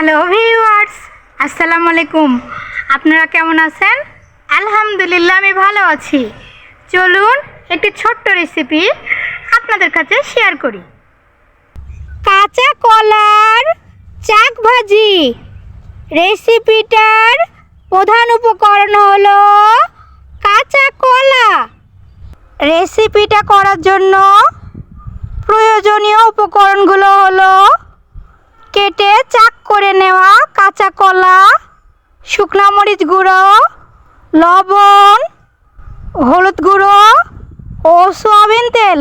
Hello viewers, আসসালামু আলাইকুম। আপনারা কেমন আছেন? আলহামদুলিল্লাহ, আমি ভালো আছি। চলুন একটি ছোট্ট রেসিপি আপনাদের কাছে শেয়ার করি। কাঁচা কলার চাক ভাজি। রেসিপিটার প্রধান উপকরণ হলো কাঁচা কলা। রেসিপিটা করার জন্য প্রয়োজনীয় উপকরণগুলো হলো কেটে চাক করে নেওয়া কাঁচা কলা শুকনা মরিচ গুঁড়ো লবণ হলুদ গুঁড়ো ও সয়াবিন তেল।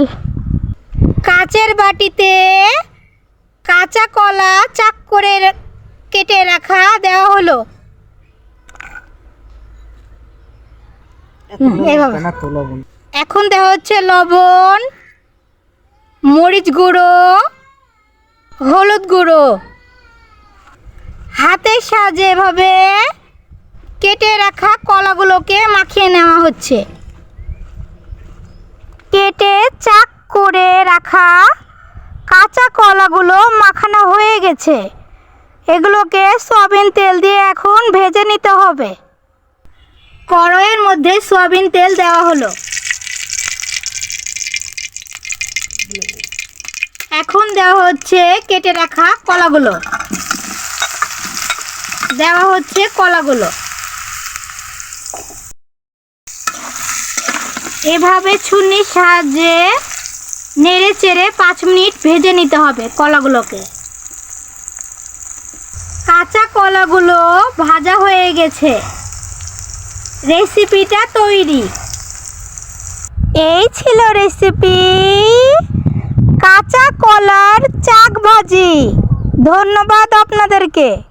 কাচের বাটিতে কাঁচা কলা চাক করে কেটে রাখা দেওয়া হলো। এখন দেওয়া হচ্ছে লবণ মরিচ গুঁড়ো হলুদ গুঁড়ো। হাতের সাহায্যে এভাবে কেটে রাখা কলাগুলোকে মাখিয়ে নেওয়া হচ্ছে। কেটে চাক করে রাখা কাঁচা কলাগুলো মাখানো হয়ে গেছে। এগুলোকে সয়াবিন তেল দিয়ে এখন ভেজে নিতে হবে। কড়াইয়ের মধ্যে সয়াবিন তেল দেওয়া হলো। এখন দেওয়া হচ্ছে কেটে রাখা কলাগুলো। দেওয়া হচ্ছে কলাগুলো। এভাবে ছুরির সাহায্যে নেড়ে চেড়ে পাঁচ মিনিট ভেজে নিতে হবে কলাগুলোকে। কাঁচা কলাগুলো ভাজা হয়ে গেছে। রেসিপিটা তৈরি। এই ছিল রেসিপি কাঁচা কলার চাক ভাজি ধন্যবাদ আপনাদেরকে।